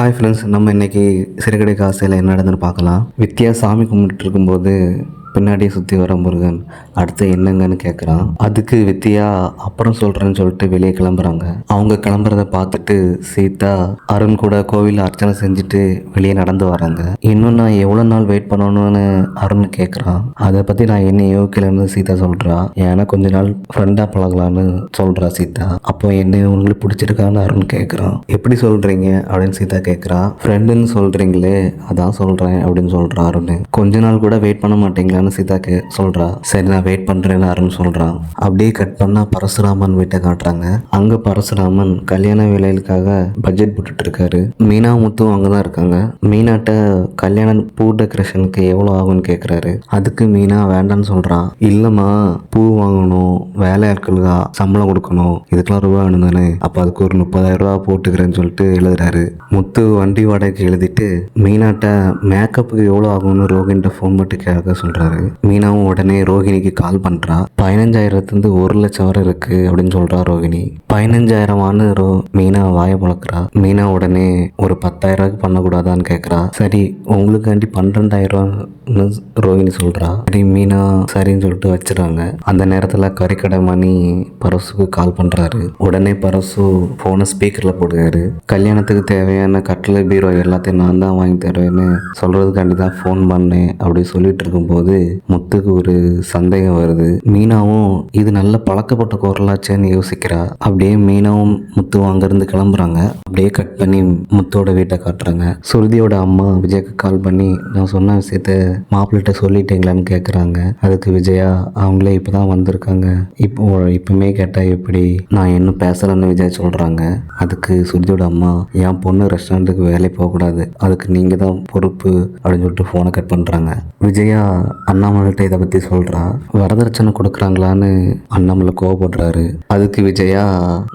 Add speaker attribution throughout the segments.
Speaker 1: Hi friends நம்ம இன்னைக்கு சிறுகடை காசையில் என்ன நடந்துன்னு பார்க்கலாம். வித்யா சாமி கும்பிட்டு இருக்கும்போது பின்னாடியே சுற்றி வர முருகன் அடுத்து என்னங்கன்னு கேட்குறான் அதுக்கு வித்தியா அப்புறம் சொல்கிறேன்னு சொல்லிட்டு வெளியே கிளம்புறாங்க. அவங்க கிளம்புறத பார்த்துட்டு சீதா அருண் கூட கோவிலில் அர்ச்சனை செஞ்சுட்டு வெளியே நடந்து வராங்க. இன்னும் நான் எவ்வளோ நாள் வெயிட் பண்ணணும்னு அருண் கேட்குறான் அதை பற்றி நான் என்ன யோகிக்கலன்னு சீதா சொல்கிறா ஏன்னா கொஞ்ச நாள் ஃப்ரெண்டாக பழகலான்னு சொல்கிறா சீதா. அப்போ என்ன உங்களுக்கு பிடிச்சிருக்கான்னு அருண் கேட்குறான் எப்படி சொல்கிறீங்க அப்படின்னு சீதா கேட்குறா ஃப்ரெண்டுன்னு சொல்கிறீங்களே அதான் சொல்கிறேன் அப்படின்னு சொல்கிறான் அருண். கொஞ்ச நாள் கூட வெயிட் பண்ண மாட்டீங்களான்னு சீதா கே சொல்கிறா சரி நான் வெயிட் பண்ணுறேன்னு அருண் சொல்கிறான் அப்படியே கட் பண்ணால் பரசுராமன் வீட்டை காட்டுறாங்க. அங்கே பரசுராமன் கல்யாண வேலைகளுக்காக பட்ஜெட் போட்டுட்டு இருக்காரு மீனா முத்தும் அங்கே தான் இருக்காங்க. மீனாட்ட கல்யாண பூ டெக்கரேஷனுக்கு எவ்வளோ ஆகும்னு கேட்குறாரு அதுக்கு மீனா வேண்டான்னு சொல்கிறான் இல்லைம்மா பூ வாங்கணும். வேலையாட்களுக்கா சம்பளம் கொடுக்கணும். இதுக்கெல்லாம் ரூபா வேணும் தானே. அப்போ அதுக்கு ஒரு முப்பதாயிரம் ரூபா போட்டுக்கிறேன்னு சொல்லிட்டு எழுதுறாரு. முத்து வண்டி வாடகைக்கு எழுதிட்டு மீனாட்ட மேக்கப்புக்கு எவ்வளோ ஆகும்னு ரோகின்ட்ட ஃபோன் மட்டும் கேட்க சொல்கிறாரு மீனாவும் உடனே ரோகிணிக்கு கால் பண்ணுறா பதினஞ்சாயிரத்துலேருந்து ஒரு லட்சம் வரை இருக்குது அப்படின்னு சொல்கிறா ரோகிணி பதினஞ்சாயிரமானு ரோ மீனா வாயை பழக்கிறா மீனா உடனே ஒரு பத்தாயிரம் ரூபாய்க்கு பண்ணக்கூடாதான்னு கேட்குறா சரி உங்களுக்காண்டி பன்னிரெண்டாயிரம்னு ரோஹிணி சொல்கிறா சரி மீனா சரின்னு சொல்லிட்டு வச்சுறாங்க அந்த நேரத்தில் கறிக்கடை மணி பரசுக்கு கால் பண்ணுறாரு உடனே பரசு ஃபோனை ஸ்பீக்கரில் போடுறாரு. கல்யாணத்துக்கு தேவையான கட்டில் பீரோ எல்லாத்தையும் நான் தான் வாங்கி தருவேன்னு சொல்கிறதுக்காண்டி தான் ஃபோன் பண்ணேன் அப்படி சொல்லிட்டு இருக்கும்போது முத்துக்கு ஒரு சந்தேகம் வருது. மீனாவும் இது நல்ல பழக்கப்பட்ட குரலாச்சேன்னு யோசிக்கிறா. அப்படியே மீனாவும் முத்து அங்கேருந்து கிளம்புறாங்க. அப்படியே கட் பண்ணி முத்தோட வீட்டை காட்டுறாங்க. சுருதியோட அம்மா விஜய்க்கு கால் பண்ணி நான் சொன்ன விஷயத்த மாப்பிள்ளிட்ட சொல்லிட்டீங்களான்னு கேட்குறாங்க அதுக்கு விஜயா அவங்களே இப்போ தான் வந்திருக்காங்க இப்போ இப்பவுமே கேட்டால் எப்படி? நான் இன்னும் பேசலைன்னு விஜய் சொல்கிறாங்க அதுக்கு சுருதியோட அம்மா என் பொண்ணு ரெஸ்டாரண்ட்டுக்கு வேலைக்கு போகக்கூடாது. அதுக்கு நீங்கள் தான் பொறுப்பு. அப்படின்னு சொல்லிட்டு ஃபோனை கட் பண்ணுறாங்க விஜயா அண்ணாமலைகிட்ட இதை பற்றி சொல்கிறா வரதட்சணை கொடுக்குறாங்களான்னு அண்ணாமலை கோவப்படுறாரு. அதுக்கு விஜயா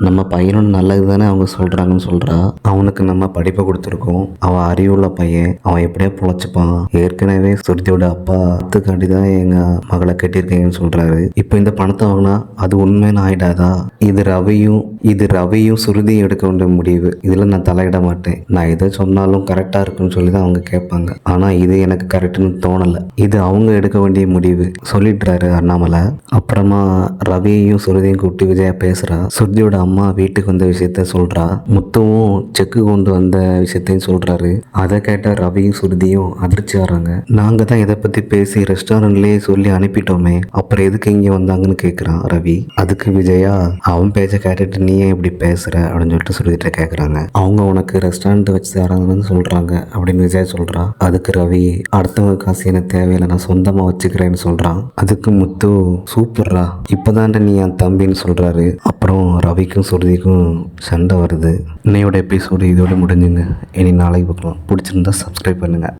Speaker 1: நம்ம பையனோட நல்லது தானே அவங்க சொல்கிறாங்கன்னு சொல்கிறா அவனுக்கு நம்ம படிப்பை கொடுத்துருக்கோம். அவன் அறிவுள்ள பையன். அவன் எப்படியா பொழைச்சிப்பான். ஏற்கனவே சுருதியோட அப்பா அத்துக்காண்டி தான் எங்கள் மகளை கட்டியிருக்கீங்கன்னு சொல்கிறாரு இப்போ இந்த பணத்தை வாங்கினா அது உண்மையான ஆயிடாதா? இது ரவியும் இது ரவியும் சுருதியும் எடுக்க வேண்டிய முடிவு. இதில் நான் தலையிட மாட்டேன். நான் எதை சொன்னாலும் கரெக்டாக இருக்குன்னு சொல்லி தான் அவங்க கேட்பாங்க. ஆனால் இது எனக்கு கரெக்டுன்னு தோணலை. இது அவங்க எடுக்க வேண்டிய முடிவு. சொல்லிடுறாரு அண்ணாமலை. அப்புறமா ரவியையும் சுருதியும் கூப்பிட்டு விஜயா பேசுகிறா சுருதியோட அம்மா வீட்டுக்கு வந்த விஷயத்த சொல்கிறா முத்துவும் செக்கு கொண்டு வந்த விஷயத்தையும் சொல்கிறாரு அதை கேட்ட ரவியும் சுருதியும் அதிர்ச்சி ஆறாங்க. நாங்கள் தான் இதை பற்றி பேசி ரெஸ்டாரண்ட்லேயே சொல்லி அனுப்பிட்டோமே. அப்புறம் எதுக்கு இங்கே வந்தாங்கன்னு கேட்குறான் ரவி. அதுக்கு விஜயா அவன் பேச்சை கேட்டுட்டு நீ ஏன் இப்படி பேசுகிற அப்படின்னு சொல்லிட்டு சுருதிட்ட கேட்குறாங்க அவங்க உனக்கு ரெஸ்டாரண்ட் வச்சு தராங்கன்னு சொல்கிறாங்க அப்படின்னு விஜய் சொல்கிறா அதுக்கு ரவி அடுத்தவங்க காசு எனக்கு தேவையில்லை. நான் சொந்தமாக வச்சுக்கிறேன்னு சொல்கிறான் அதுக்கு முத்து சூப்பர்ரா இப்போதான்டா நீ என் தம்பின்னு சொல்கிறாரு அப்புறம் ரவிக்கும் சுருதிக்கும் சண்டை வருது. இன்னையோட எபிசோடு இதோட முடிஞ்சுங்க. இனி நாளைக்கு பார்க்கலாம். பிடிச்சிருந்தா சப்ஸ்கிரைப் பண்ணுங்கள்